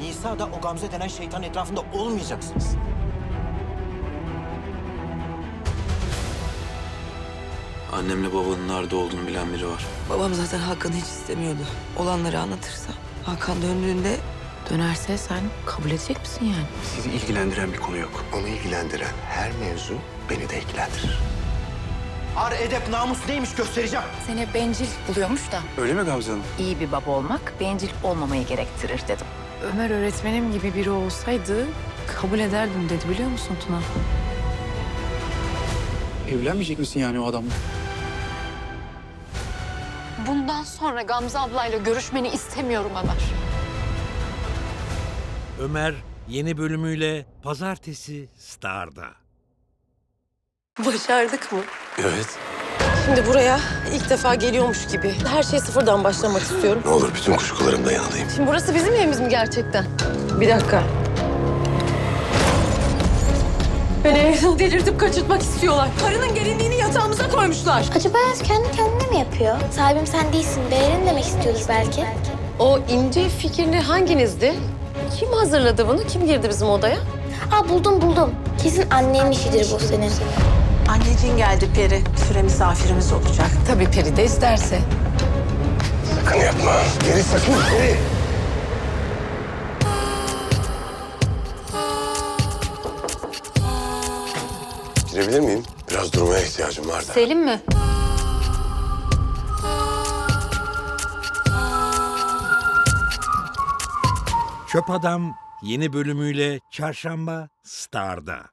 Nisa da o Gamze denen şeytan etrafında olmayacaksınız. Annemle babanın nerede olduğunu bilen biri var. Babam zaten Hakan'ı hiç istemiyordu. Olanları anlatırsa. Hakan döndüğünde Dönerse sen kabul edecek misin yani? Sizi ilgilendiren bir konu yok. Onu ilgilendiren her mevzu beni de ilgilendirir. Ar edep namus neymiş göstereceğim. Seni bencil buluyormuş da. Öyle mi Gamze Hanım? İyi bir baba olmak bencil olmamayı gerektirir dedim. Ömer öğretmenim gibi biri olsaydı kabul ederdim dedi biliyor musun Tuna? Evlenmeyecek misin yani o adamla? Bundan sonra Gamze ablayla görüşmeni istemiyorum Ömer. Ömer yeni bölümüyle Pazartesi Star'da. Başardık mı? Evet. Şimdi buraya ilk defa geliyormuş gibi. Her şey sıfırdan başlamak istiyorum. Ne olur bütün kuşkularımda yanılayım. Şimdi burası bizim evimiz mi gerçekten? Bir dakika. Beni evden delirtip kaçırtmak istiyorlar. Karının gelinliğini yatağımıza koymuşlar. Acaba kendi kendine mi yapıyor? Sahibim sen değilsin, Berin demek istiyordur belki. O ince fikirli hanginizdi? Kim hazırladı bunu? Kim girdi bizim odaya? Aa buldum buldum. Kesin annenin işidir bu senin. Anneciğin geldi Peri. Süre misafirimiz olacak. Tabii Peri de isterse. Sakın yapma. Geri sakın. Geri. Girebilir miyim? Biraz durmaya ihtiyacım var da. Selim mi? Çöp Adam yeni bölümüyle Çarşamba Star'da.